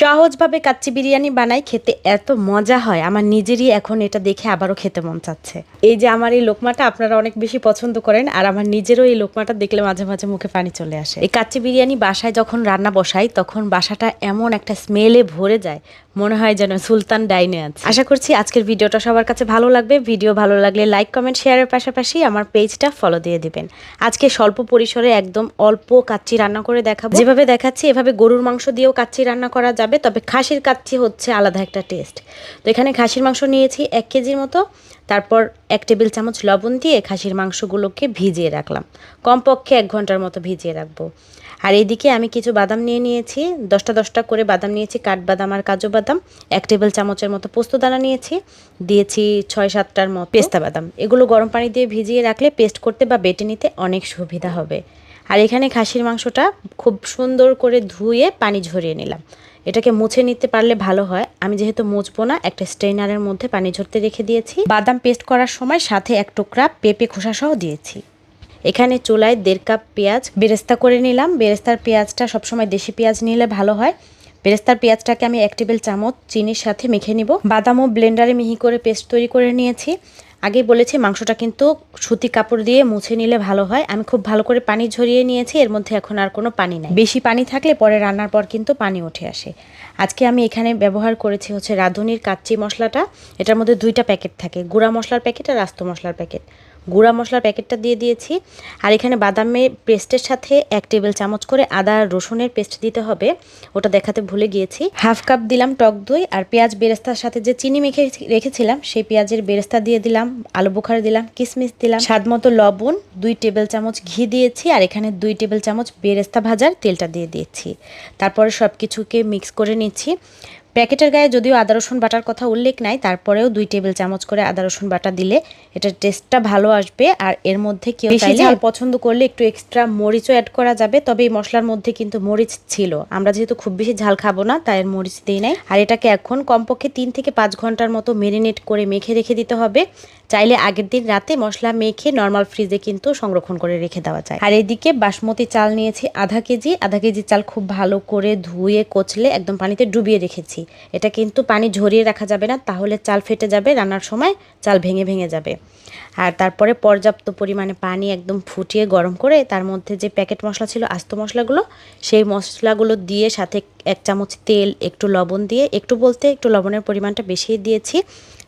সহজভাবে কাচ্চি বিরিয়ানি বানাই খেতে এত মজা হয়। আমার নিজেরই এখন এটা দেখে আবারও খেতে মন চাচ্ছে। এই যে আমার এই লোকমাটা আপনারা অনেক বেশি পছন্দ করেন, আর আমার নিজেরও এই লোকমাটা দেখলে মাঝে মাঝে মুখে পানি চলে আসে। এই কাচ্চি বিরিয়ানি বাসায় যখন রান্না বসাই, তখন বাসাটা এমন একটা স্মেলে ভরে যায়, মনে হয় যেন সুলতান ডাইনে আছে। আশা করছি আজকের ভিডিওটা সবার কাছে ভালো লাগবে। ভিডিও ভালো লাগলে লাইক, কমেন্ট, শেয়ারের পাশাপাশি আমার পেজটা ফলো দিয়ে দিবেন। আজকে স্বল্প পরিসরে একদম অল্প কাচ্চি রান্না করে দেখাবো। যেভাবে দেখাচ্ছি, এভাবে গরুর মাংস দিয়েও কাচ্চি রান্না করা যাবে, তবে খাসির কাচ্চি হচ্ছে আলাদা একটা টেস্ট। তো এখানে খাসির মাংস নিয়েছি এক কেজির মতো। তারপর এক টেবিল চামচ লবণ দিয়ে খাসির মাংসগুলোকে ভিজিয়ে রাখলাম। কমপক্ষে এক ঘণ্টার মতো ভিজিয়ে রাখব। আর এইদিকে আমি কিছু বাদাম নিয়ে নিয়েছি। দশটা দশটা করে বাদাম নিয়েছি, কাঠবাদাম আর কাজু বাদাম। এক টেবিল চামচের মতো পোস্ত দানা নিয়েছি। দিয়েছি ছয় সাতটার মতো পেস্তা বাদাম। এগুলো গরম পানি দিয়ে ভিজিয়ে রাখলে পেস্ট করতে বা বেটে নিতে অনেক সুবিধা হবে। আর এখানে খাসির মাংসটা খুব সুন্দর করে ধুয়ে পানি ঝরিয়ে নিলাম। এটাকে মুছে নিতে পারলে ভালো হয়। আমি যেহেতু মুছবো না, একটা স্ট্রেনারের মধ্যে পানি ঝরতে রেখে দিয়েছি। বাদাম পেস্ট করার সময় সাথে এক টুকরা পেঁপে খোসা সহ দিয়েছি। এখানে চুলায় দেড় কাপ পেঁয়াজ বেরেস্তা করে নিলাম। বেরেস্তার পেঁয়াজটা সবসময় দেশি পেঁয়াজ নিলে ভালো হয়। বেরেস্তার পেঁয়াজটাকে আমি এক টেবিল চামচ চিনির সাথে মেখে নিব। বাদামও ব্লেন্ডারে মিহি করে পেস্ট তৈরি করে নিয়েছি। আগেই বলেছি, মাংসটা কিন্তু সুতি কাপড় দিয়ে মুছে নিলে ভালো হয়। আমি খুব ভালো করে পানি ঝরিয়ে নিয়েছি, এর মধ্যে এখন আর কোনো পানি নাই। বেশি পানি থাকলে পরে রান্নার পর কিন্তু পানি উঠে আসে। আজকে আমি এখানে ব্যবহার করেছি হচ্ছে রাঁধুনির কাচ্চি মশলাটা। এটার মধ্যে দুইটা প্যাকেট থাকে, গুঁড়া মশলার প্যাকেট আর আস্ত মশলার প্যাকেট। গুঁড়া মশলার প্যাকেটটা দিয়ে দিয়েছি, আর এখানে বাদামের পেস্টের সাথে এক টেবিল চামচ করে আদা আর রসুনের পেস্ট দিতে হবে, ওটা দেখাতে ভুলে গিয়েছি। হাফ কাপ দিলাম টক দই আর পেঁয়াজ বেরেস্তার সাথে যে চিনি মেখে রেখেছিলাম, সেই পেঁয়াজের বেরেস্তা দিয়ে দিলাম, আলু বোখারা দিলাম কিশমিশ দিলাম, স্বাদ মতো লবণ, দুই টেবিল চামচ ঘি দিয়েছি, আর এখানে দুই টেবিল চামচ বেরেস্তা ভাজার তেলটা দিয়ে দিয়েছি। তারপরে সব কিছুকে মিক্স করে নিচ্ছি। প্যাকেটের গায়ে যদিও আদা রসুন বাটার কথা উল্লেখ নাই তারপরেও দুই টেবিল চামচ করে আদা রসুন বাটা দিলে এটার টেস্টটা ভালো আসবে। আর এর মধ্যে কেউ ঝাল? পছন্দ করলে একটু এক্সট্রা মরিচও অ্যাড করা যাবে তবে এই মশলার মধ্যে কিন্তু মরিচ ছিল। আমরা যেহেতু খুব বেশি ঝাল খাব না তাই এর মরিচ দিই নাই। আর এটাকে এখন কমপক্ষে তিন থেকে পাঁচ ঘণ্টার মতো মেরিনেট করে মেখে রেখে দিতে হবে। চাইলে আগের দিন রাতে মশলা মেখে নর্মাল ফ্রিজে কিন্তু সংরক্ষণ করে রেখে দেওয়া যায়। আর এদিকে বাসমতি চাল নিয়েছি আধা কেজি। আধা কেজি চাল খুব ভালো করে ধুয়ে কচলে একদম পানিতে ডুবিয়ে রেখেছি। এটা কিন্তু পানি ঝরিয়ে রাখা যাবে না, তাহলে চাল ফেটে যাবে, রান্নার সময় চাল ভেঙে ভেঙে যাবে। আর তারপরে পর্যাপ্ত পরিমাণে পানি একদম ফুটিয়ে গরম করে তার মধ্যে যে প্যাকেট মশলা ছিল, আস্ত মশলাগুলো, সেই মশলাগুলো দিয়ে সাথে এক চামচ তেল, একটু লবণ দিয়ে, একটু বলতে একটু লবণের পরিমাণটা বেশি দিয়েছি,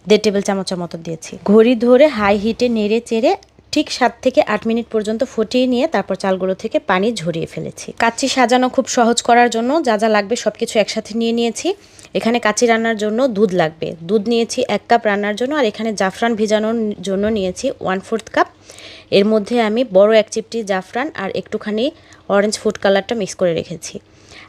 দেড় টেবিল চামচের মতো দিয়েছি। ঘড়ি ধরে হাই হিটে নেড়ে চেড়ে ঠিক সাত থেকে আট মিনিট পর্যন্ত ফুটিয়ে নিয়ে তারপর চালগুলো থেকে পানি ঝরিয়ে ফেলেছি। কাচ্চি সাজানো খুব সহজ করার জন্য যা যা লাগবে সব কিছু একসাথে নিয়ে নিয়েছি। এখানে কাচি রান্নার জন্য দুধ লাগবে। দুধ নিয়েছি এক কাপ রান্নার জন্য আর এখানে জাফরান ভিজানোর জন্য নিয়েছি ওয়ান ফোর্থ কাপ এর মধ্যে আমি বড় এক চিপটি জাফরান আর একটুখানি অরেঞ্জ ফুড কালারটা মিক্স করে রেখেছি।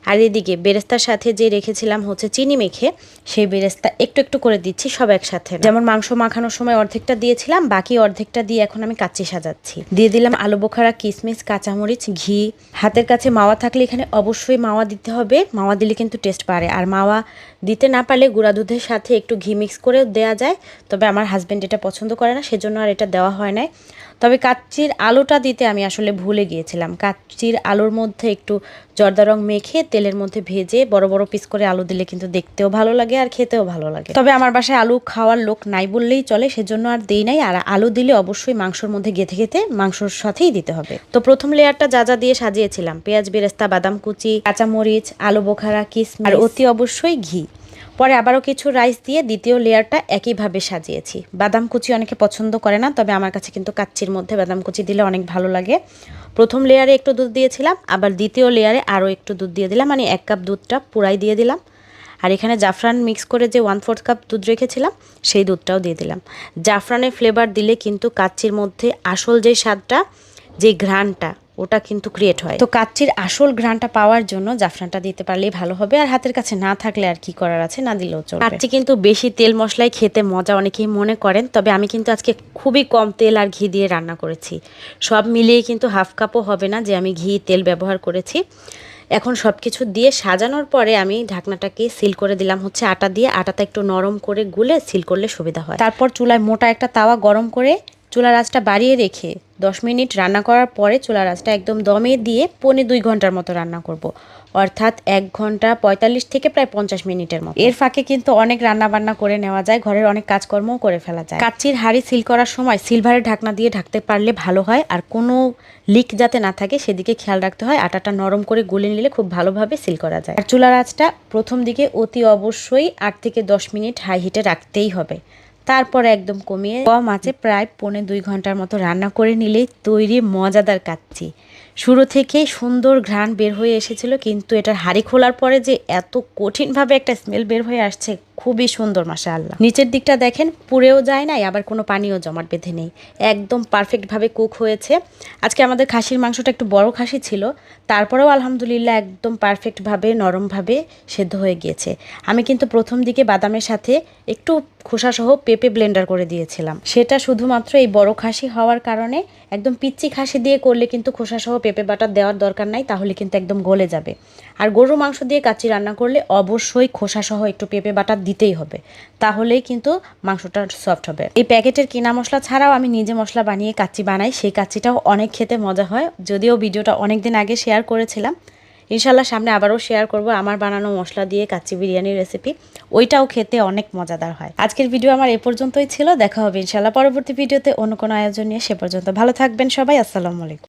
আর এদিকে বেরেস্তার সাথে যে রেখেছিলাম হচ্ছে চিনি মেখে, সেই বেরেস্তা একটু একটু করে দিচ্ছি সব একসাথে। যেমন মাংস মাখানোর সময় অর্ধেকটা দিয়েছিলাম, বাকি অর্ধেকটা দিয়ে এখন আমি কাচ্চি সাজাচ্ছি। দিয়ে দিলাম আলু বোখারা কিশমিশ কাঁচামরিচ, ঘি। হাতের কাছে মাওয়া থাকলে এখানে অবশ্যই মাওয়া দিতে হবে। মাওয়া দিলে কিন্তু টেস্ট পারে আর মাওয়া দিতে না পারলে গুঁড়া দুধের সাথে একটু ঘি মিক্স করে দেওয়া যায়। তবে আমার হাজব্যান্ড এটা পছন্দ করে না, সেজন্য আর এটা দেওয়া হয় নাই। তবে কাচ্চির আলুটা দিতে আমি আসলে ভুলে গিয়েছিলাম। কাচ্চির আলুর মধ্যে একটু জর্দা রং মেখে তেলের মধ্যে ভেজে বড় বড় পিস করে আলু দিলে কিন্তু দেখতেও ভালো লাগে আর খেতেও ভালো লাগে। তবে আমার বাসায় আলু খাওয়ার লোক নাই বললেই চলে, সেজন্য আর দেই নাই। আর আলু দিলে অবশ্যই মাংসর মধ্যে গেথে গেথে মাংসর সাথেই দিতে হবে। তো প্রথম লেয়ারটা যা যা দিয়ে সাজিয়েছিলাম, পেঁয়াজ, বেরেস্তা, বাদাম কুচি, কাঁচামরিচ, আলু বোখারা কিস আর অতি অবশ্যই ঘি। পরে আবারও কিছু রাইস দিয়ে দ্বিতীয় লেয়ারটা একইভাবে সাজিয়েছি। বাদাম কুচি অনেকে পছন্দ করে না, তবে আমার কাছে কিন্তু কাচ্চির মধ্যে বাদাম কুচি দিলে অনেক ভালো লাগে। প্রথম লেয়ারে একটু দুধ দিয়েছিলাম, আবার দ্বিতীয় লেয়ারে আরও একটু দুধ দিয়ে দিলাম মানে এক কাপ দুধটা পুরাই দিয়ে দিলাম। আর এখানে জাফরান মিক্স করে যে ওয়ান ফোর্থ কাপ দুধ রেখেছিলাম, সেই দুধটাও দিয়ে দিলাম। জাফরানের ফ্লেভার দিলে কিন্তু কাচ্চির মধ্যে আসল যে স্বাদটা, যে ঘ্রাণটা ওটা কিন্তু ক্রিয়েট হয়। তো কাচ্চির আসল ঘ্রাণটা পাওয়ার জন্য জাফরানটা দিতে পারলেই ভালো হবে। আর হাতের কাছে না থাকলে আর কি করার আছে? না দিলেও চলবে। কাচ্চি কিন্তু বেশি তেল মশলায় খেতে মজা অনেকেই মনে করেন তবে আমি কিন্তু আজকে খুবই কম তেল আর ঘি দিয়ে রান্না করেছি। সব মিলিয়ে কিন্তু হাফ কাপও হবে না যে আমি ঘি তেল ব্যবহার করেছি। এখন সব কিছু দিয়ে সাজানোর পরে আমি ঢাকনাটাকে সিল করে দিলাম হচ্ছে আটা দিয়ে। আটাটা একটু নরম করে গুলে সিল করলে সুবিধা হয়। তারপর চুলায় মোটা একটা তাওয়া গরম করে চুলার আঁচটা বাড়িয়ে রেখে দশ মিনিট রান্না করার পরে চুলার আঁচটা একদম দমে দিয়ে পৌনে দুই ঘণ্টার মতো রান্না করব। অর্থাৎ এক ঘণ্টা পঁয়তাল্লিশ থেকে প্রায় পঞ্চাশ মিনিটের মতো। এর ফাঁকে কিন্তু অনেক রান্না বান্না করে নেওয়া যায়, ঘরের অনেক কাজকর্মও করে ফেলা যায়। কাচ্চির হাড়ি সিল করার সময় সিলভারের ঢাকনা দিয়ে ঢাকতে পারলে ভালো হয়, আর কোনো লিক যাতে না থাকে সেদিকে খেয়াল রাখতে হয়। আটাটা নরম করে গুলে নিলে খুব ভালোভাবে সিল করা যায়। আর চুলার আঁচটা প্রথম দিকে অতি অবশ্যই আট থেকে দশ মিনিট হাই হিটে রাখতেই হবে। তারপরে একদম কমিয়ে কম আছে, প্রায় পৌনে দুই ঘণ্টার মতো রান্না করে নিলেই তৈরি মজাদার কাচ্ছি শুরু থেকেই সুন্দর ঘ্রাণ বের হয়ে এসেছিল, কিন্তু এটার হাড়ি খোলার পরে যে এত কঠিনভাবে একটা স্মেল বের হয়ে আসছে খুবই সুন্দর মাসা আল্লাহ নিচের দিকটা দেখেন, পুড়েও যায় নাই, আবার কোনো পানিও জমাট বেঁধে নেই। একদম পারফেক্টভাবে কুক হয়েছে। আজকে আমাদের খাসির মাংসটা একটু বড় খাসি ছিল, তারপরেও আলহামদুলিল্লাহ একদম পারফেক্টভাবে নরমভাবে সেদ্ধ হয়ে গিয়েছে। আমি কিন্তু প্রথম দিকে বাদামের সাথে একটু খোসাসহ পেঁপে ব্লেন্ডার করে দিয়েছিলাম। সেটা শুধুমাত্র এই বড় খাসি হওয়ার কারণে একদম পিচ্চি খাসি দিয়ে করলে কিন্তু খোসাসহ পেঁপে বাটা দেওয়ার দরকার নাই, তাহলে কিন্তু একদম গলে যাবে। আর গরু মাংস দিয়ে কাচ্চি রান্না করলে অবশ্যই খোসাসহ একটু পেঁপে বাটা দিতেই হবে। তাহলেই কিন্তু মাংসটা সফট হবে। এই প্যাকেটের কিনা মশলা ছাড়াও আমি নিজে মশলা বানিয়ে কাচ্চি বানাই। সেই কাচ্চিটাও অনেক খেতে মজা হয়। যদিও ভিডিওটা অনেক দিন আগে শেয়ার করেছিলাম। ইনশাল্লাহ সামনে আবারও শেয়ার করব আমার বানানো মশলা দিয়ে কাচ্চি বিরিয়ানির রেসিপি ওইটাও খেতে অনেক মজাদার হয়। আজকের ভিডিও আমার এ পর্যন্তই ছিল। দেখা হবে ইনশাল্লাহ পরবর্তী ভিডিওতে অন্য কোনো আয়োজন নিয়ে সে পর্যন্ত ভালো থাকবেন সবাই। আসসালামু আলাইকুম।